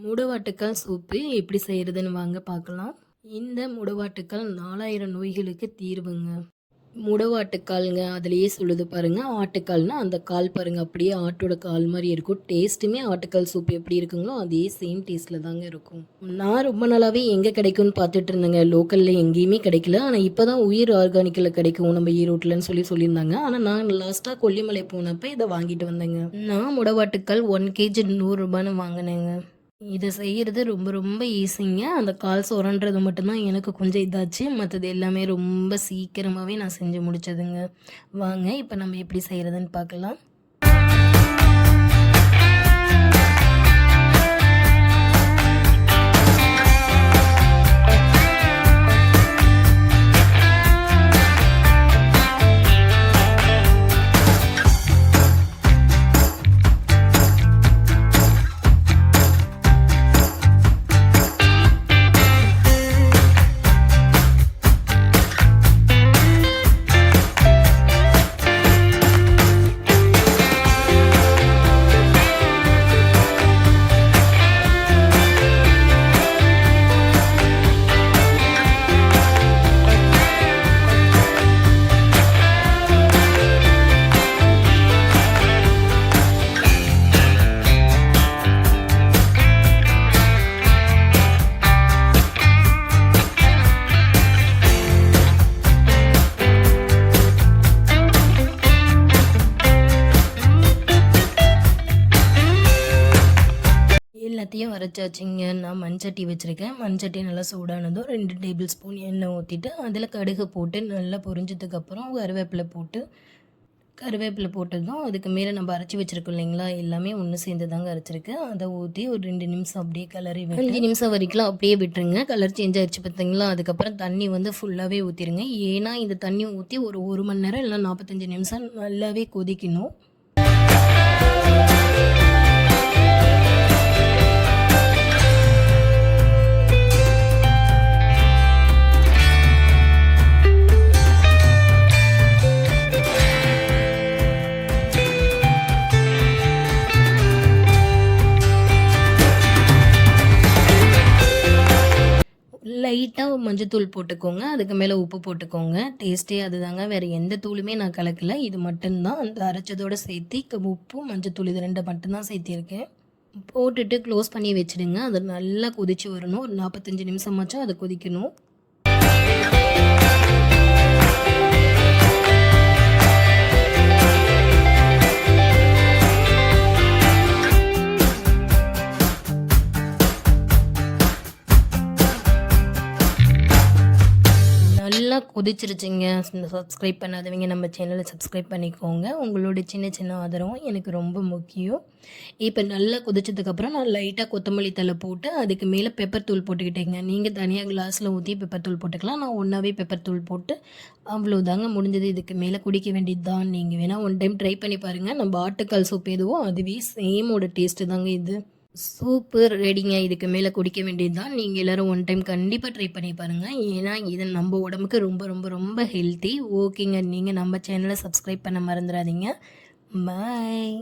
முடவாட்டுக்கால் soup எப்படி செய்கிறதுன்னு வாங்க பார்க்கலாம். இந்த முடவாட்டுக்கால் நாலாயிரம் நோய்களுக்கு தீர்வுங்க. முடவாட்டுக்கால்ங்க அதுலேயே சொல்லுது பாருங்க. ஆட்டுக்கால்னா அந்த கால் பாருங்க அப்படியே ஆட்டோட கால் மாதிரி இருக்கும். டேஸ்ட்டுமே ஆட்டுக்கால் சூப் எப்படி இருக்குங்களோ அதே சேம் டேஸ்ட்டில் தாங்க இருக்கும். நான் ரொம்ப நாளாகவே எங்கே கிடைக்கும்னு பார்த்துட்டு இருந்தேங்க. லோக்கலில் எங்கேயுமே கிடைக்கல. ஆனால் இப்போ தான் உயிர் ஆர்கானிக்கில் கிடைக்கும் நம்ம ஈரோட்டில்னு சொல்லி சொல்லியிருந்தாங்க. ஆனால் நான் லாஸ்ட்டாக கொல்லிமலை போனப்போ இதை வாங்கிட்டு வந்தேங்க. நான் முடவாட்டுக்கால் ஒன் கேஜி நூறுரூபான்னு வாங்கினேங்க. இதை செய்கிறது ரொம்ப ரொம்ப ஈஸிங்க அந்த கால் சுரன்றது மட்டும்தான் எனக்கு கொஞ்சம் இதாச்சு. மற்றது எல்லாமே ரொம்ப சீக்கிரமாகவே நான் செஞ்சு முடிச்சதுங்க. வாங்க இப்போ நம்ம எப்படி செய்கிறதுன்னு பார்க்கலாம். எல்லாத்தையும் அரைச்சாச்சுங்க. நான் மண்சட்டி வச்சுருக்கேன். மண்சட்டி நல்லா சூடானதும் ரெண்டு டேபிள் ஸ்பூன் எண்ணெய் ஊற்றிட்டு அதில் கடுகு போட்டு நல்லா பொரிஞ்சதுக்கப்புறம் கருவேப்பிலை போட்டு கருவேப்பிலை போட்டதும் அதுக்கு மேலே நம்ம அரைச்சி வச்சுருக்கோம் இல்லைங்களா? எல்லாமே ஒன்று சேர்ந்து தாங்க அரைச்சிருக்கு. அதை ஊற்றி ஒரு ரெண்டு நிமிஷம் அப்படியே கலரி அஞ்சு நிமிஷம் வரைக்கும் அப்படியே விட்டுருங்க. கலர் சேஞ்ச் ஆயிடுச்சு பார்த்தீங்களா அதுக்கப்புறம் தண்ணி வந்து ஃபுல்லாகவே ஊற்றிடுங்க ஏன்னா இந்த தண்ணி ஊற்றி ஒரு ஒரு மணி நேரம் இல்லை நாற்பத்தஞ்சு நிமிஷம் நல்லாவே கொதிக்கணும். லைட்டாக மஞ்சத்தூள் போட்டுக்கோங்க. அதுக்கு மேலே உப்பு போட்டுக்கோங்க. டேஸ்ட்டே அதுதாங்க. வேறு எந்த தூளுமே நான் கலக்கல. இது மட்டும்தான். அந்த அரைச்சதோட சேர்த்து உப்பும் உப்பு மஞ்சத்தூள் இது ரெண்டு மட்டும்தான் சேர்த்திருக்கேன். போட்டுட்டு க்ளோஸ் பண்ணி வச்சிடுங்க. அது நல்லா கொதிச்சு வரணும். ஒரு நாற்பத்தஞ்சு நிமிஷமாச்சும் அதை கொதிக்கணும். நல்லா இந்த சப்ஸ்கிரைப் பண்ணாதவங்க நம்ம சேனலை சப்ஸ்கிரைப் பண்ணிக்கோங்க. உங்களோட சின்ன சின்ன ஆதரவும் எனக்கு ரொம்ப முக்கியம். இப்போ நல்லா கொதிச்சதுக்கப்புறம் நான் லைட்டாக கொத்தமல்லி தழை போட்டு அதுக்கு மேலே பெப்பர் தூள் போட்டுக்கிட்டேங்க. நீங்கள் தனியாக கிளாஸில் ஊற்றி பெப்பர் தூள் போட்டுக்கலாம். நான் ஒன்றாவே பெப்பர் தூள் போட்டு அவ்வளோதாங்க முடிஞ்சது. இதுக்கு மேலே குடிக்க வேண்டியது தான் நீங்கள் வேணால் ஒன் டைம் ட்ரை பண்ணி பாருங்கள் நம்ம ஆட்டுக்கால் சூப் எதுவோ அதுவே சேமோட டேஸ்ட்டு தாங்க இது. சூப்பர் ரெடிங்க இதுக்கு மேலே குடிக்க வேண்டியது தான் நீங்கள் எல்லோரும் ஒன் டைம் கண்டிப்பாக ட்ரை பண்ணி பாருங்கள் ஏன்னா இது நம்ம உடம்புக்கு ரொம்ப ரொம்ப ரொம்ப ஹெல்த்தி ஓகேங்க நீங்கள் நம்ம சேனலை சப்ஸ்கிரைப் பண்ண மறந்துடாதீங்க. பாய்